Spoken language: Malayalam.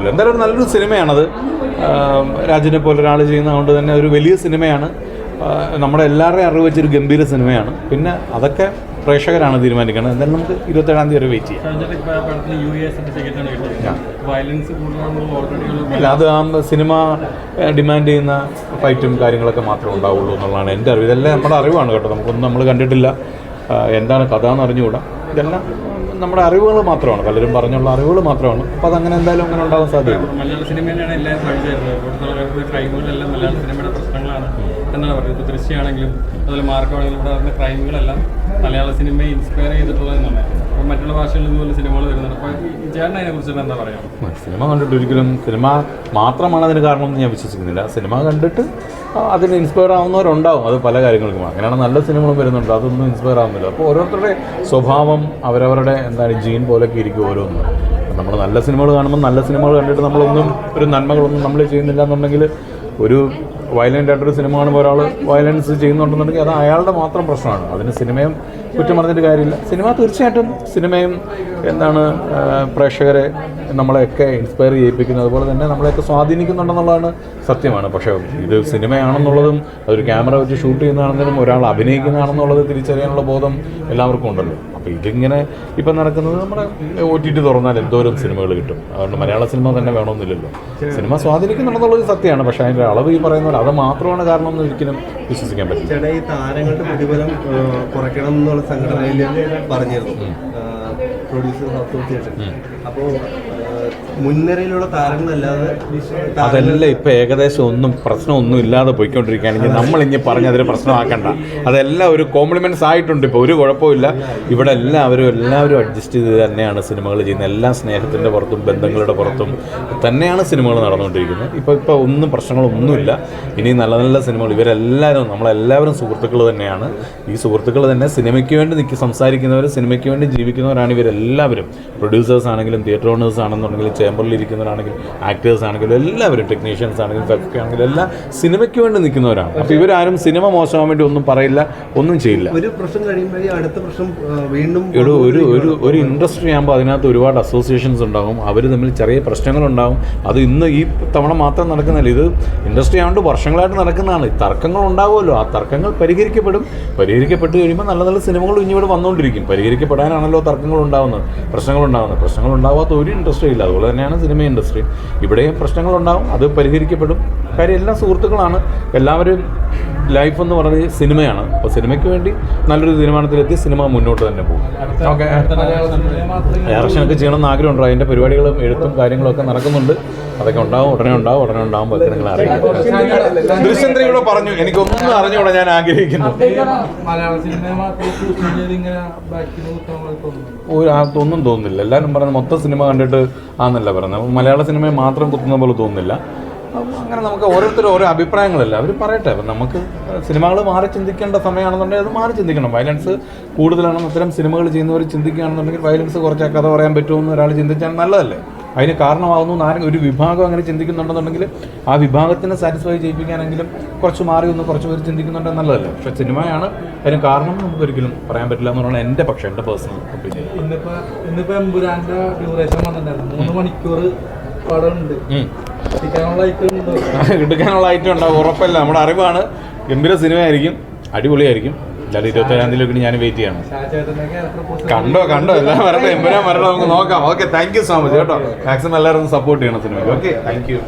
പറ്റില്ല എന്തായാലും ഒരു നല്ലൊരു സിനിമയാണത്. രാജിനെ പോലെ ഒരാൾ ചെയ്യുന്നതുകൊണ്ട് തന്നെ ഒരു വലിയ സിനിമയാണ്. നമ്മുടെ എല്ലാവരുടെയും അറിവ് വെച്ചൊരു ഗംഭീര സിനിമയാണ്. പിന്നെ അതൊക്കെ പ്രേക്ഷകരാണ് തീരുമാനിക്കുന്നത്. എന്തായാലും നമുക്ക് ഇരുപത്തേഴാം തീയതി വരെ വെയിറ്റ് ചെയ്യാം. ഇല്ല അത് ആ സിനിമ ഡിമാൻഡ് ചെയ്യുന്ന ഫൈറ്റും കാര്യങ്ങളൊക്കെ മാത്രമേ ഉണ്ടാവുള്ളൂ എന്നുള്ളതാണ് എന്റെ അറിവ്. ഇതെല്ലാം നമ്മുടെ അറിവാണ് കേട്ടോ. നമുക്കൊന്നും നമ്മൾ കണ്ടിട്ടില്ല. എന്താണ് കഥ എന്ന് അറിഞ്ഞുകൂടാ. ഇതെല്ലാം നമ്മുടെ അറിവുകൾ മാത്രമാണ്. പലരും പറഞ്ഞുള്ള അറിവുകൾ മാത്രമാണ്. അപ്പോൾ അതങ്ങനെ എന്തായാലും അങ്ങനെ ഉണ്ടാവാൻ സാധ്യത മലയാള സിനിമയിലാണ് ഇവിടുത്തെ ക്രൈമുകളെല്ലാം മലയാള സിനിമയുടെ പ്രശ്നങ്ങളാണ്. എന്നാണ് പറയുന്നത്. ഇപ്പോൾ ദൃശ്യമാണെങ്കിലും അതുപോലെ മാർക്കമാണെങ്കിലും ഇവിടെ വരുന്ന ക്രൈമുകളെല്ലാം മലയാള സിനിമയെ ഇൻസ്പയർ ചെയ്തിട്ടുള്ളതെന്നാണ് അപ്പോൾ മറ്റുള്ള ഭാഷകളിൽ നിന്നുള്ള സിനിമകൾ വരുന്നുണ്ട്. അപ്പോൾ ചേട്ടൻ അതിനെ കുറിച്ചിട്ട് എന്താ പറയുക സിനിമ കണ്ടിട്ട് ഒരിക്കലും സിനിമ മാത്രമാണ് അതിന് കാരണം എന്ന് ഞാൻ വിശ്വസിക്കുന്നില്ല. സിനിമ കണ്ടിട്ട് അതിന് ഇൻസ്പയർ ആവുന്നവരുണ്ടാവും. അത് പല കാര്യങ്ങൾക്കും. അങ്ങനെയാണ് നല്ല സിനിമകളും വരുന്നുണ്ട്. അതൊന്നും ഇൻസ്പയർ ആവുന്നില്ല. അപ്പോൾ ഓരോരുത്തരുടെ സ്വഭാവം അവരവരുടെ എന്താണ് ജീൻ പോലൊക്കെ ഇരിക്കും ഓരോന്നും. നമ്മൾ നല്ല സിനിമകൾ കാണുമ്പോൾ നല്ല സിനിമകൾ കണ്ടിട്ട് നമ്മളൊന്നും ഒരു നന്മകളൊന്നും നമ്മൾ ചെയ്യുന്നില്ല എന്നുണ്ടെങ്കിൽ ഒരു വയലന്റ് ആയിട്ടൊരു സിനിമ കാണുമ്പോൾ ഒരാൾ വയലൻസ് ചെയ്യുന്നുണ്ടെന്നുണ്ടെങ്കിൽ അത് അയാളുടെ മാത്രം പ്രശ്നമാണ്. അതിന് സിനിമയും കുറ്റം പറഞ്ഞിട്ട് കാര്യമില്ല. സിനിമ തീർച്ചയായിട്ടും സിനിമയും എന്താണ് പ്രേക്ഷകരെ നമ്മളെയൊക്കെ ഇൻസ്പയർ ചെയ്യിപ്പിക്കുന്നത് അതുപോലെ തന്നെ നമ്മളെയൊക്കെ സ്വാധീനിക്കുന്നുണ്ടെന്നുള്ളതാണ് സത്യമാണ്. പക്ഷേ ഇത് സിനിമയാണെന്നുള്ളതും അതൊരു ക്യാമറ വെച്ച് ഷൂട്ട് ചെയ്യുന്നതാണെങ്കിലും ഒരാൾ അഭിനയിക്കുന്നതാണെന്നുള്ളത് തിരിച്ചറിയാനുള്ള ബോധം എല്ലാവർക്കും ഉണ്ടല്ലോ. അപ്പോൾ ഇതിങ്ങനെ ഇപ്പം നടക്കുന്നത് നമ്മുടെ ഒ ടി ടി തുറന്നാൽ എന്തോരം സിനിമകൾ കിട്ടും. അതുകൊണ്ട് മലയാള സിനിമ തന്നെ വേണമെന്നില്ലല്ലോ. സിനിമ സ്വാധീനിക്കുന്നുണ്ടെന്നുള്ളത് സത്യമാണ്. പക്ഷേ അതിന്റെ അളവ് ഈ പറയുന്ന പോലെ അത് മാത്രമാണ് കാരണം എന്ന് ഒരിക്കലും വിശ്വസിക്കാൻ പറ്റില്ല. ചേട്ടാ ഈ താരങ്ങളുടെ പ്രതിഫലം കുറയ്ക്കണം എന്നുള്ള സംഘടനയിൽ പറഞ്ഞിരുന്നു. പ്രൊഡ്യൂസർ അപ്പോൾ മുൻനിരയിലുള്ള താരങ്ങളല്ലാതെ അതെല്ലാം ഇപ്പം ഏകദേശം ഒന്നും പ്രശ്നമൊന്നും ഇല്ലാതെ പോയിക്കൊണ്ടിരിക്കുകയാണെങ്കിൽ നമ്മൾ ഇനി പറഞ്ഞ അതിന് പ്രശ്നമാക്കണ്ട. അതെല്ലാം ഒരു കോംപ്ലിമെന്റ്സ് ആയിട്ടുണ്ട്. ഇപ്പോൾ ഒരു കുഴപ്പമില്ല ഇവിടെ എല്ലാവരും എല്ലാവരും അഡ്ജസ്റ്റ് ചെയ്ത് തന്നെയാണ് സിനിമകൾ ചെയ്യുന്നത്. എല്ലാ സ്നേഹത്തിന്റെ പുറത്തും ബന്ധങ്ങളുടെ പുറത്തും തന്നെയാണ് സിനിമകൾ നടന്നുകൊണ്ടിരിക്കുന്നത്. ഇപ്പോൾ ഇപ്പോൾ ഒന്നും പ്രശ്നങ്ങളൊന്നുമില്ല. ഇനി നല്ല നല്ല സിനിമകൾ ഇവരെല്ലാവരും നമ്മളെല്ലാവരും സുഹൃത്തുക്കൾ തന്നെയാണ്. ഈ സുഹൃത്തുക്കൾ തന്നെ സിനിമയ്ക്ക് വേണ്ടി നിൽക്കി സംസാരിക്കുന്നവർ സിനിമയ്ക്ക് വേണ്ടി ജീവിക്കുന്നവരാണ് ഇവരെല്ലാവരും. പ്രൊഡ്യൂസേഴ്സ് ആണെങ്കിലും തിയേറ്റർ ഓണേഴ്സ് ആണെന്നുണ്ടെങ്കിലും ചേംബറിൽ ഇരിക്കുന്നവരാണെങ്കിലും ആക്ടേഴ്സ് ആണെങ്കിലും എല്ലാവരും ടെക്നീഷ്യൻസ് ആണെങ്കിലും ഫെഫ്റ്റ് ആണെങ്കിലും എല്ലാം സിനിമയ്ക്ക് വേണ്ടി നിൽക്കുന്നവരാണ്. അപ്പോൾ ഇവരാരും സിനിമ മോശമാൻ വേണ്ടി ഒന്നും പറയില്ല ഒന്നും ചെയ്യില്ല. ഒരു പ്രശ്നം കഴിയുമ്പോഴേ അടുത്ത പ്രശ്നം വീണ്ടും ഒരു ഒരു ഒരു ഒരു ഇൻഡസ്ട്രി ആകുമ്പോൾ അതിനകത്ത് ഒരുപാട് അസോസിയേഷൻസ് ഉണ്ടാകും. അവർ തമ്മിൽ ചെറിയ പ്രശ്നങ്ങളുണ്ടാകും. അത് ഇന്ന് ഈ തവണ മാത്രം നടക്കുന്നില്ല. ഇത് ഇൻഡസ്ട്രി ആയതുകൊണ്ട് വർഷങ്ങളായിട്ട് നടക്കുന്നതാണ്. തർക്കങ്ങൾ ഉണ്ടാകുമല്ലോ ആ തർക്കങ്ങൾ പരിഹരിക്കപ്പെടും. പരിഹരിക്കപ്പെട്ട് കഴിയുമ്പോൾ നല്ല നല്ല സിനിമകൾ ഇനി ഇവിടെ വന്നുകൊണ്ടിരിക്കും പരിഹരിക്കപ്പെടാനാണല്ലോ തർക്കങ്ങൾ ഉണ്ടാകുന്നത് പ്രശ്നങ്ങൾ ഉണ്ടാകുന്നത് പ്രശ്നങ്ങൾ ഉണ്ടാവാത്ത ഒരു ഇൻഡസ്ട്രി ഇല്ല. അതുപോലെ തന്നെയാണ് സിനിമ ഇൻഡസ്ട്രി. ഇവിടെയും പ്രശ്നങ്ങളുണ്ടാവും അത് പരിഹരിക്കപ്പെടും. കാര്യം എല്ലാ സുഹൃത്തുക്കളാണ്. എല്ലാവരും ലൈഫ് എന്ന് പറയുന്നത് സിനിമയാണ്. അപ്പോൾ സിനിമയ്ക്ക് വേണ്ടി നല്ലൊരു തീരുമാനത്തിലെത്തി സിനിമ മുന്നോട്ട് തന്നെ പോകും. ഓക്കെ ഡയറക്ഷനൊക്കെ ചെയ്യണമെന്ന് ആഗ്രഹമുണ്ടോ അതിന്റെ പരിപാടികളും എഴുത്തും കാര്യങ്ങളൊക്കെ നടക്കുന്നുണ്ട്. അതൊക്കെ ഉണ്ടാവും ഉടനെ ഉണ്ടാവും ഉടനെ ഉണ്ടാവുമ്പോൾ നിങ്ങൾ അറിയാം ദൃശ്യന്ത്രി ഇവിടെ പറഞ്ഞു. എനിക്കൊന്നും അറിഞ്ഞുകൂടെ ഞാൻ ആഗ്രഹിക്കുന്നു. ഒന്നും തോന്നുന്നില്ല. എല്ലാവരും പറയുന്നത് മൊത്തം സിനിമ കണ്ടിട്ട് ആന്നല്ല പറയുന്നത്. മലയാള സിനിമയെ മാത്രം കുത്തുന്ന പോലെ തോന്നുന്നില്ല. അങ്ങനെ നമുക്ക് ഓരോരുത്തരും ഓരോ അഭിപ്രായങ്ങളല്ല? അവർ പറയട്ടെ. അപ്പം നമുക്ക് സിനിമകൾ മാറി ചിന്തിക്കേണ്ട സമയമാണെന്നുണ്ടെങ്കിൽ അത് മാറി ചിന്തിക്കണം. വയലൻസ് കൂടുതലാണെന്ന് അത്തരം സിനിമകൾ ചെയ്യുന്നവർ ചിന്തിക്കുകയാണെന്നുണ്ടെങ്കിൽ വയലൻസ് കുറച്ച് കഥ പറയാൻ പറ്റുമെന്ന് ഒരാൾ ചിന്തിച്ചാൽ നല്ലതല്ലേ? അതിന് കാരണമാകുന്നു ആരെങ്കിലും ഒരു വിഭാഗം അങ്ങനെ ചിന്തിക്കുന്നുണ്ടെന്നുണ്ടെങ്കിൽ ആ വിഭാഗത്തിനെ സാറ്റിസ്ഫൈ ചെയ്യിപ്പിക്കാനെങ്കിലും കുറച്ച് മാറി ഒന്ന് കുറച്ച് പേര് ചിന്തിക്കുന്നുണ്ട് നല്ലതല്ലേ? പക്ഷേ സിനിമയാണ് അതിന് കാരണം നമുക്ക് ഒരിക്കലും പറയാൻ പറ്റില്ല എന്ന് പറഞ്ഞാൽ എന്റെ പക്ഷേ എന്റെ പേഴ്സണൽ ഒപ്പീനിയൻ ഇന്നിപ്പോൾ ഇന്നിപ്പോൾ ഡ്യൂറേഷൻ വന്നിട്ടുണ്ടായിരുന്നു. മൂന്ന് മണിക്കൂർ പടം എടുക്കാനുള്ള ഐറ്റം ഉണ്ടാവും ഉറപ്പല്ല. നമ്മുടെ അറിവാണ്. ഗംഭീര സിനിമയായിരിക്കും. അടിപൊളിയായിരിക്കും. എന്തായാലും ഇരുപത്തേഴാം തീയതി ഞാൻ വെയിറ്റ് ചെയ്യണം. കണ്ടോ കണ്ടോ? എല്ലാം വരട്ടെ. എമ്പുരാൻ വരട്ടെ നമുക്ക് നോക്കാം. Okay thank you so much കേട്ടോ. മാക്സിമം എല്ലാവരും സപ്പോർട്ട് ചെയ്യണം സിനിമയ്ക്ക്. Okay thank U